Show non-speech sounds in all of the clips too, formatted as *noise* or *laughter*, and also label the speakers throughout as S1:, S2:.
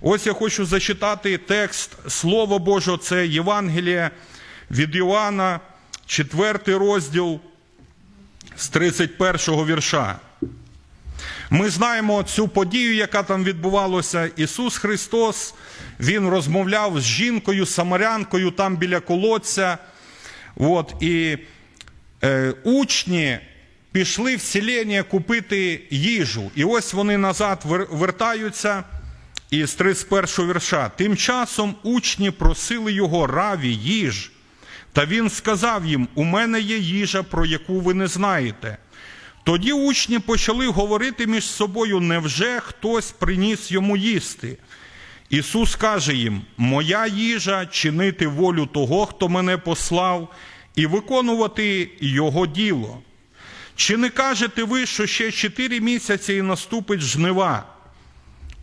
S1: Ось я хочу зачитати текст Слова Божого, це Євангеліє від Іоанна, 4 розділ з 31 вірша. Ми знаємо цю подію, яка там відбувалася. Ісус Христос, Він розмовляв з жінкою, самарянкою там біля колодця. От, і е, учні пішли в селення купити їжу. І ось вони назад вер- вертаються із 31 вірша. Тим часом учні просили його раві, їж. Та він сказав їм: У мене є їжа, про яку ви не знаєте. Тоді учні почали говорити між собою, невже хтось приніс йому їсти? Ісус каже їм: Моя їжа чинити волю того, хто мене послав, і виконувати Його діло. Чи не кажете ви, що ще чотири місяці і наступить жнива?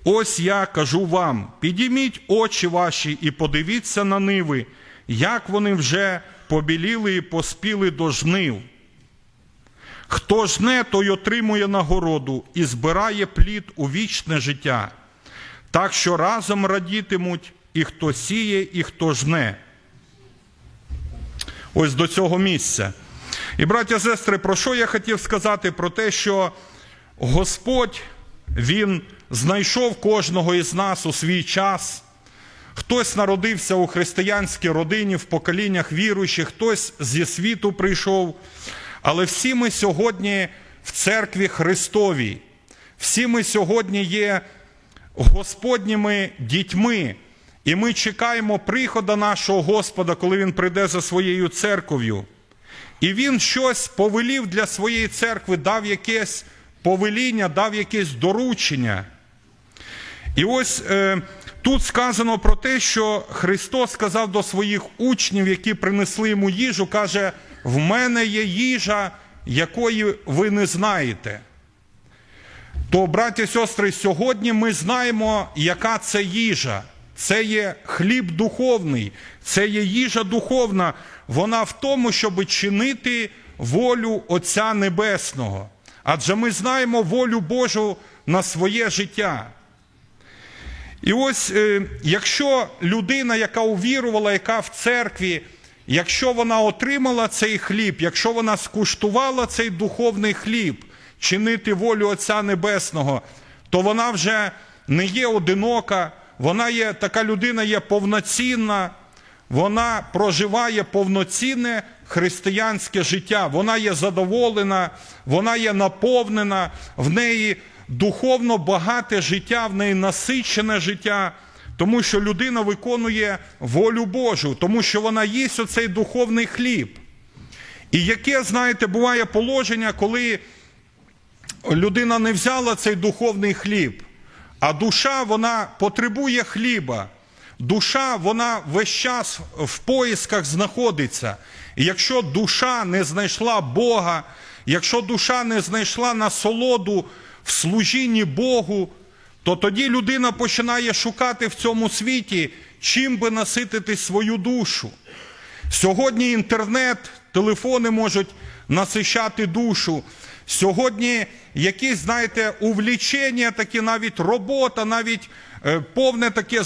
S1: Ось я кажу вам: підійміть очі ваші і подивіться на ниви, як вони вже побіліли і поспіли до жнив. Хто жне, той отримує нагороду і збирає плід у вічне життя. Так що разом радітимуть і хто сіє, і хто жне. Ось до цього місця. І, браття сестри, про що я хотів сказати? Про те, що Господь, Він знайшов кожного із нас у свій час. Хтось народився у християнській родині в поколіннях віруючих, хтось зі світу прийшов. Але всі ми сьогодні в церкві Христовій, всі ми сьогодні є Господніми дітьми, і ми чекаємо приходу нашого Господа, коли Він прийде за своєю церков'ю. І Він щось повелів для своєї церкви, дав якесь повеління, дав якесь доручення. І ось е, тут сказано про те, що Христос сказав до своїх учнів, які принесли йому їжу, каже: в мене є їжа, якої ви не знаєте. То, браті і сестри, сьогодні ми знаємо, яка це їжа. Це є хліб духовний, це є їжа духовна. Вона в тому, щоб чинити волю Отця Небесного. Адже ми знаємо волю Божу на своє життя. І ось е, якщо людина, яка увірувала, яка в церкві, якщо вона отримала цей хліб, якщо вона скуштувала цей духовний хліб, чинити волю Отця Небесного, то вона вже не є одинока, вона є така людина є повноцінна, вона проживає повноцінне християнське життя, вона є задоволена, вона є наповнена, в неї духовно багате життя, в неї насичене життя, тому що людина виконує волю Божу, тому що вона їсть оцей духовний хліб. І яке, знаєте, буває положення, коли людина не взяла цей духовний хліб, а душа вона потребує хліба. Душа, вона весь час в поїсках знаходиться. І якщо душа не знайшла Бога, якщо душа не знайшла насолоду в служінні Богу, то тоді людина починає шукати в цьому світі, чим би наситити свою душу. Сьогодні інтернет, телефони можуть насищати душу. Сьогодні якісь, знаєте, увлічення, такі навіть робота, навіть повне таке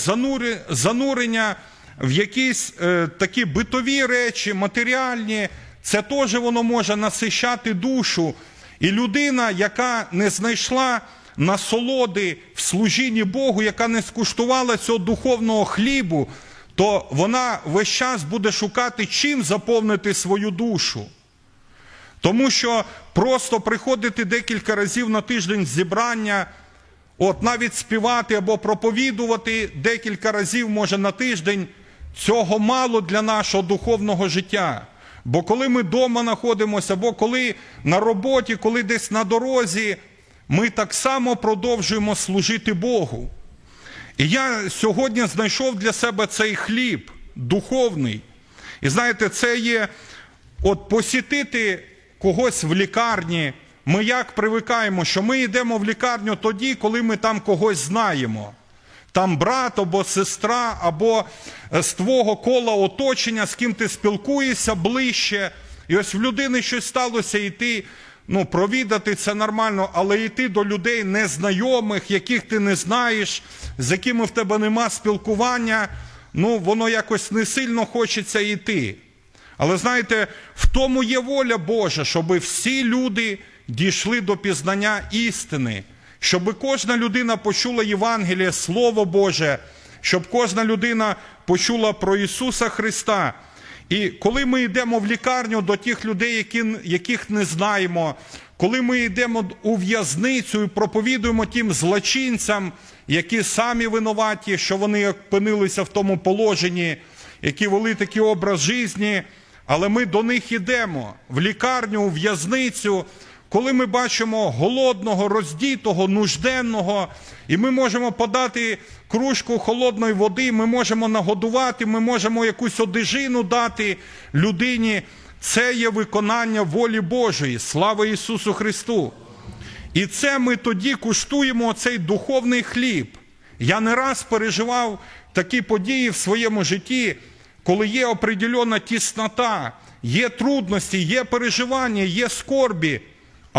S1: занурення в якісь е, такі битові речі, матеріальні, це теж воно може насищати душу. І людина, яка не знайшла насолоди в служінні Богу, яка не скуштувала цього духовного хлібу, то вона весь час буде шукати, чим заповнити свою душу. Тому що просто приходити декілька разів на тиждень зібрання, от навіть співати або проповідувати декілька разів, може на тиждень, цього мало для нашого духовного життя. Бо коли ми вдома знаходимося, або коли на роботі, коли десь на дорозі, ми так само продовжуємо служити Богу. І я сьогодні знайшов для себе цей хліб духовний. І знаєте, це є от посітити когось в лікарні. Ми як привикаємо, що ми йдемо в лікарню тоді, коли ми там когось знаємо. Там брат або сестра, або е, з твого кола оточення, з ким ти спілкуєшся ближче. І ось в людини щось сталося, і ти ну, провідати це нормально, але йти до людей незнайомих, яких ти не знаєш, з якими в тебе нема спілкування, ну, воно якось не сильно хочеться йти. Але знаєте, в тому є воля Божа, щоб всі люди дійшли до пізнання істини, щоб кожна людина почула Євангеліє, Слово Боже, щоб кожна людина почула про Ісуса Христа. І коли ми йдемо в лікарню до тих людей, які, яких не знаємо, коли ми йдемо у в'язницю і проповідуємо тим злочинцям, які самі винуваті, що вони опинилися в тому положенні, які вели такий образ житті, але ми до них йдемо в лікарню, у в'язницю, коли ми бачимо голодного, роздітого, нужденного, і ми можемо подати кружку холодної води, ми можемо нагодувати, ми можемо якусь одежину дати людині. Це є виконання волі Божої. Слава Ісусу Христу! І це ми тоді куштуємо цей духовний хліб. Я не раз переживав такі події в своєму житті, коли є определена тіснота, є трудності, є переживання, є скорбі.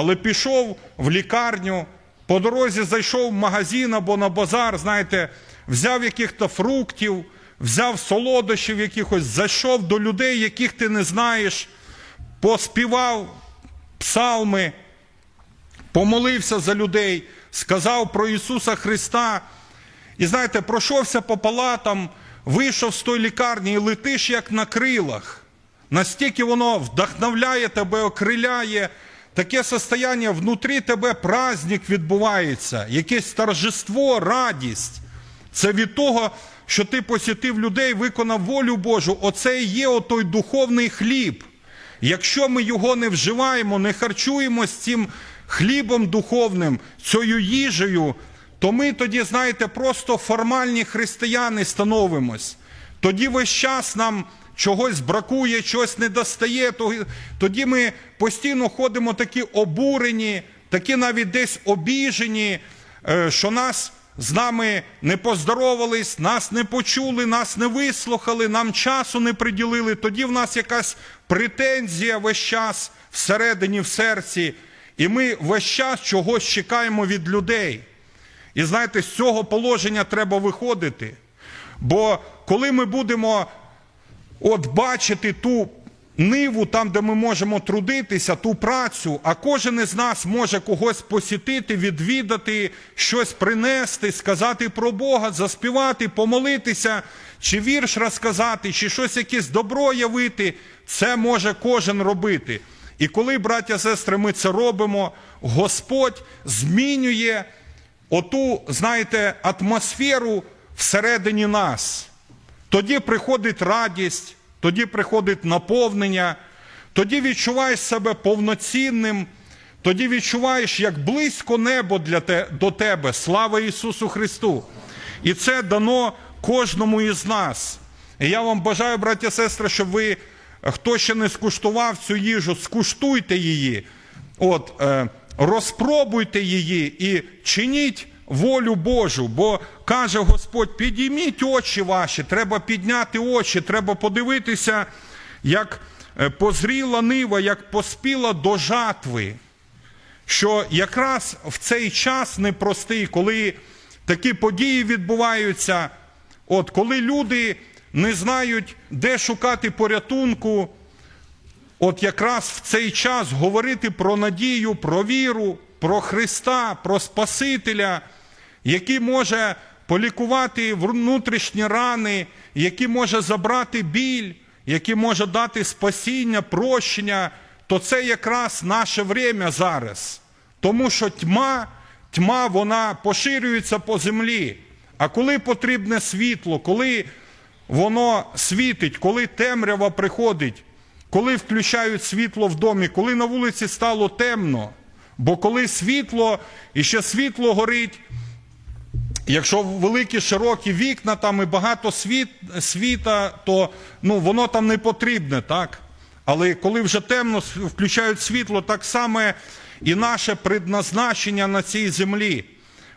S1: Але пішов в лікарню, по дорозі зайшов в магазин або на базар, знаєте, взяв яких-то фруктів, взяв солодощів якихось, зайшов до людей, яких ти не знаєш, поспівав псалми, помолився за людей, сказав про Ісуса Христа. І знаєте, пройшовся по палатам, вийшов з тої лікарні і летиш як на крилах. Настільки воно вдохновляє тебе, окриляє. Таке состояння внутрі тебе праздник відбувається, якесь торжество, радість. Це від того, що ти посітив людей, виконав волю Божу. Оце і є отой духовний хліб. Якщо ми його не вживаємо, не харчуємося цим хлібом духовним, цією їжею, то ми тоді, знаєте, просто формальні християни становимось. Тоді весь час нам чогось бракує, чогось не достає. Тоді ми постійно ходимо такі обурені, такі навіть десь обіжені, е, що нас з нами не поздоровались, нас не почули, нас не вислухали, нам часу не приділили. Тоді в нас якась претензія весь час всередині, в серці, і ми весь час чогось чекаємо від людей. І знаєте, з цього положення треба виходити. Бо коли ми будемо от бачити ту ниву, там, де ми можемо трудитися, ту працю, а кожен із нас може когось посітити, відвідати, щось принести, сказати про Бога, заспівати, помолитися, чи вірш розказати, чи щось якесь добро явити, це може кожен робити. І коли, браття сестри, ми це робимо, Господь змінює оту, знаєте, атмосферу всередині нас. Тоді приходить радість, тоді приходить наповнення, тоді відчуваєш себе повноцінним, тоді відчуваєш, як близько небо для те, до тебе. Слава Ісусу Христу! І це дано кожному із нас. І я вам бажаю, браття сестри, щоб ви, хто ще не скуштував цю їжу, скуштуйте її, от, е, розпробуйте її і чиніть волю Божу, бо каже Господь: підійміть очі ваші, треба підняти очі, треба подивитися, як е, позріла нива, як поспіла до жатви. Що якраз в цей час непростий, коли такі події відбуваються, от коли люди не знають, де шукати порятунку, от якраз в цей час говорити про надію, про віру, про Христа, про Спасителя який може полікувати внутрішні рани, який може забрати біль, який може дати спасіння, прощення, то це якраз наше время зараз. Тому що тьма, тьма вона поширюється по землі. А коли потрібне світло, коли воно світить, коли темрява приходить, коли включають світло в домі, коли на вулиці стало темно, бо коли світло і ще світло горить, Якщо великі широкі вікна там і багато світ, світа, то ну, воно там не потрібне, так? Але коли вже темно включають світло, так само і наше предназначення на цій землі.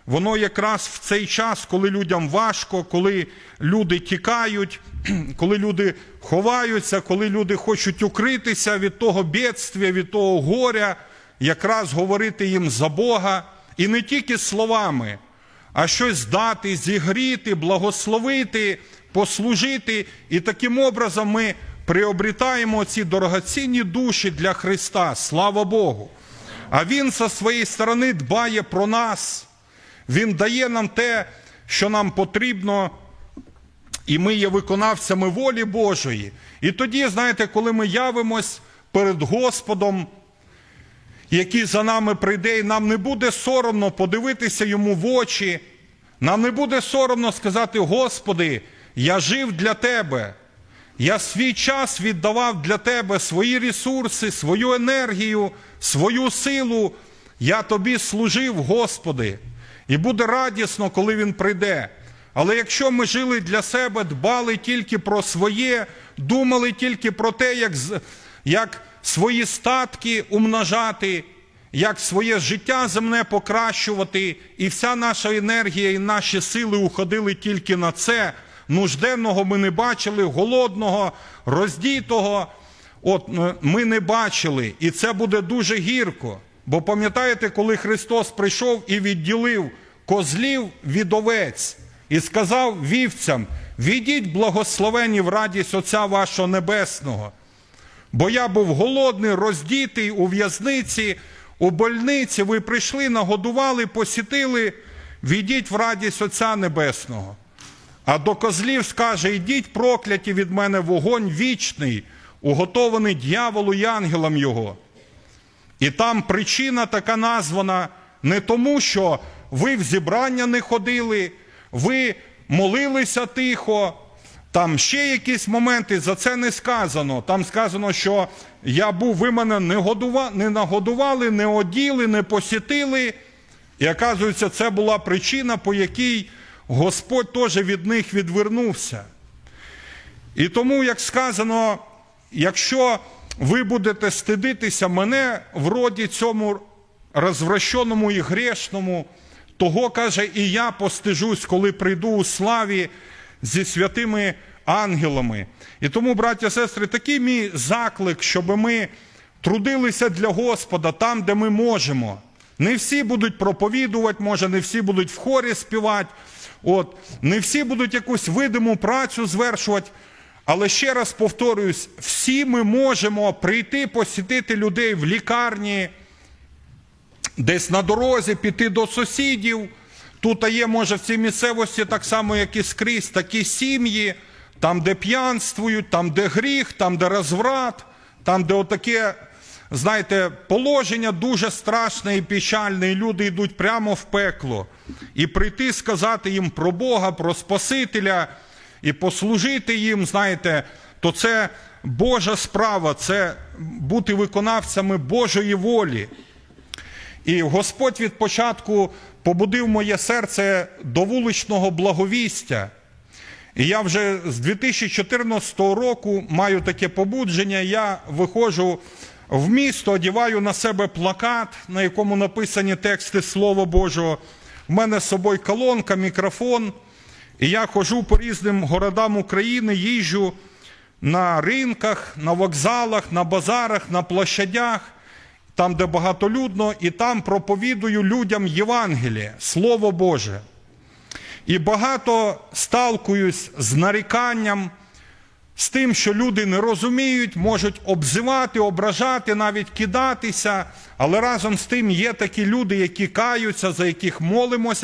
S1: Воно якраз в цей час, коли людям важко, коли люди тікають, *clears throat* коли люди ховаються, коли люди хочуть укритися від того бідствя, від того горя, якраз говорити їм за Бога і не тільки словами, а щось дати, зігріти, благословити, послужити. І таким образом ми приобретаємо ці дорогоцінні душі для Христа. Слава Богу! А Він зі своєї сторони дбає про нас. Він дає нам те, що нам потрібно, і ми є виконавцями волі Божої. І тоді, знаєте, коли ми явимось перед Господом, який за нами прийде, і нам не буде соромно подивитися йому в очі, нам не буде соромно сказати: Господи, я жив для Тебе. Я свій час віддавав для Тебе свої ресурси, свою енергію, свою силу. Я тобі служив, Господи. І буде радісно, коли Він прийде. Але якщо ми жили для себе, дбали тільки про своє, думали тільки про те, як, як свої статки умножати, як своє життя земне покращувати, і вся наша енергія і наші сили уходили тільки на це. Нужденного ми не бачили, голодного, роздітого. От е, ми не бачили, і це буде дуже гірко. Бо пам'ятаєте, коли Христос прийшов і відділив козлів від овець і сказав вівцям: відіть благословені в радість Отця вашого Небесного. Бо я був голодний, роздітий у в'язниці, у больниці. Ви прийшли, нагодували, посітили, відіть в радість Отця Небесного. А до козлів скаже: ідіть прокляті від мене вогонь вічний, уготований дьяволу і ангелам його. І там причина така названа не тому, що ви в зібрання не ходили, ви молилися тихо. Там ще якісь моменти, за це не сказано. Там сказано, що я був, ви мене не, годува, не нагодували, не оділи, не посітили. І оказується, це була причина, по якій Господь теж від них відвернувся. І тому, як сказано, якщо ви будете стидитися мене в роді цьому розвращеному і грешному, того, каже, і я постижусь, коли прийду у славі зі святими ангелами. І тому, браття і сестри, такий мій заклик, щоб ми трудилися для Господа там, де ми можемо. Не всі будуть проповідувати, може, не всі будуть в хорі співати, от, не всі будуть якусь видиму працю звершувати. Але ще раз повторююсь, всі ми можемо прийти посітити людей в лікарні, десь на дорозі, піти до сусідів. Тут є, може, в цій місцевості так само, як і скрізь, такі сім'ї, там, де п'янствують, там, де гріх, там, де розврат, там, де отаке, знаєте, положення дуже страшне і печальне, і люди йдуть прямо в пекло. І прийти сказати їм про Бога, про Спасителя і послужити їм, знаєте, то це Божа справа, це бути виконавцями Божої волі. І Господь від початку побудив моє серце до вуличного благовістя. І я вже з 2014 року маю таке побудження. Я виходжу в місто, одіваю на себе плакат, на якому написані тексти Слова Божого. В мене з собою колонка, мікрофон. І я ходжу по різним городам України, їжджу на ринках, на вокзалах, на базарах, на площадях, там, де багатолюдно, і там проповідую людям Євангеліє, Слово Боже. І багато сталкуюсь з наріканням, з тим, що люди не розуміють, можуть обзивати, ображати, навіть кидатися. Але разом з тим є такі люди, які каються, за яких молимося